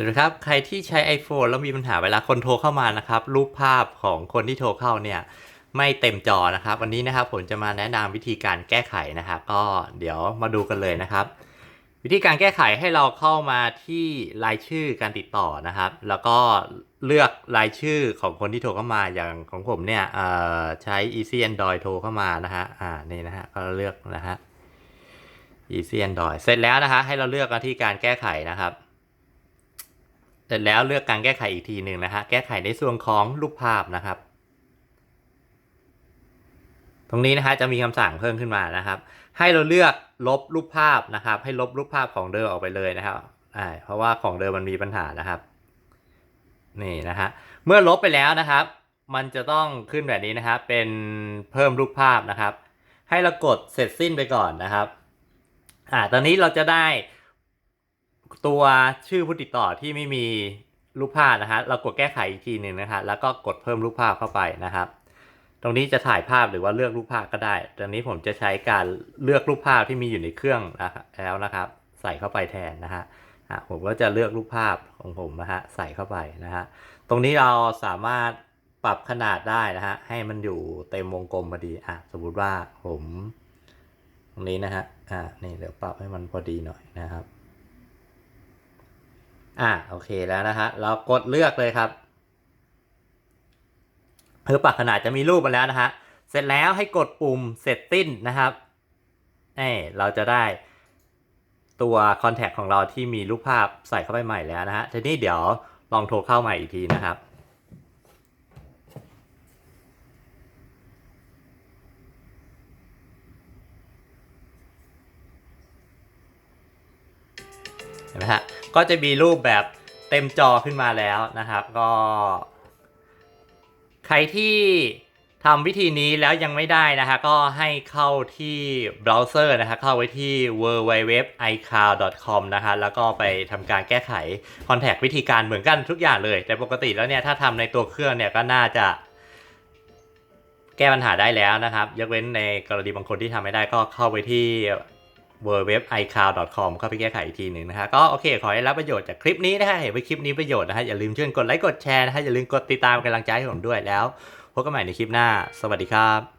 สวัสดีครับ ใครที่ใช้ iPhone แล้วมีปัญหาเวลาคนโทรเข้ามานะครับ รูปภาพของคนที่โทรเข้าเนี่ยไม่เต็มจอนะครับ วันนี้นะครับผมจะมาแนะนำวิธีการแก้ไขนะครับ ก็เดี๋ยวมาดูกันเลยนะครับ วิธีการแก้ไขให้เราเข้ามาที่รายชื่อการติดต่อนะครับ แล้วก็เลือกรายชื่อของคนที่โทรเข้ามาอย่างของผมเนี่ยเอ่อใช้ Easy Android โทรเข้ามานะฮะอ่านี่นะฮะก็เลือกนะฮะ Easy Android เสร็จแล้วนะฮะให้เราเลือกมาที่การแก้ไขนะครับ เสร็จแล้วเลือกการแก้ไขอีกทีหนึ่งนะฮะ แก้ไขในส่วนของรูปภาพนะครับ ตรงนี้นะฮะจะมีคำสั่งเพิ่มขึ้นมานะครับ ให้เราเลือกลบรูปภาพนะครับ ให้ลบรูปภาพของเดิมออกไปเลยนะครับอ่าเพราะว่าของเดิมมันมีปัญหานะครับนี่นะฮะเมื่อลบไปแล้วนะครับ มันจะต้องขึ้นแบบนี้นะครับ เป็นเพิ่มรูปภาพนะครับ ให้เรากดเสร็จสิ้นไปก่อนนะครับอ่าตอนนี้เราจะได้ ตัวชื่อผู้ติดต่อที่ไม่มีรูปภาพนะฮะเรากดแก้ไขอีกทีหนึ่งนะฮะแล้วก็กดเพิ่มรูปภาพเข้าไปนะครับ ตรงนี้จะถ่ายภาพหรือว่าเลือกรูปภาพก็ได้ตอนนี้ผมจะใช้การเลือกรูปภาพที่มีอยู่ในเครื่องนะครับแล้วนะครับ ใส่เข้าไปแทนนะฮะผมก็จะเลือกรูปภาพของผมนะฮะใส่เข้าไปนะฮะตรงนี้เราสามารถปรับขนาดได้นะฮะให้มันอยู่เต็มวงกลมพอดีอะสมมุติว่าผม ตรงนี้นะฮะอ่านี่เดี๋ยวปรับให้มันพอดีหน่อยนะครับ อ่าโอเคแล้วนะฮะเรากดเลือกเลยครับคือปรับขนาดจะมีรูปมาแล้วนะฮะเสร็จแล้วให้กดปุ่มเสร็จสิ้นนะครับนี่เราจะได้ตัวคอนแทคของเราที่มีรูปภาพใส่เข้าไปใหม่แล้วนะฮะทีนี้เดี๋ยวลองโทรเข้าใหม่อีกทีนะครับ เห็นไหมฮะก็จะมีรูปแบบเต็มจอขึ้นมาแล้วนะครับ ก็ ใครที่ทำวิธีนี้แล้วยังไม่ได้นะฮะก็ให้เข้าที่เบราว์เซอร์นะฮะเข้าไว้ที่ www.icloud.com นะฮะแล้วก็ไปทำการแก้ไขคอนแทควิธีการเหมือนกันทุกอย่างเลย แต่ปกติแล้วเนี่ยถ้าทำในตัวเครื่องเนี่ยก็น่าจะ แก้ปัญหาได้แล้วนะครับ ยกเว้นในกรณีบางคนที่ทำไม่ได้ก็เข้าไปที่ w w w i c l o u d c o m เข้าไปแก้ไขอีกทีหนึ่งนะฮะก็โอเค ขอให้รับประโยชน์จากคลิปนี้นะฮะเห็นว่าคลิปนี้ประโยชน์นะฮะอย่าลืมช่วยกดไลค์กดแชร์นะฮะอย่าลืมกดติดตามกำลังใจให้ผมด้วยแล้วพบกันใหม่ในคลิปหน้า สวัสดีครับ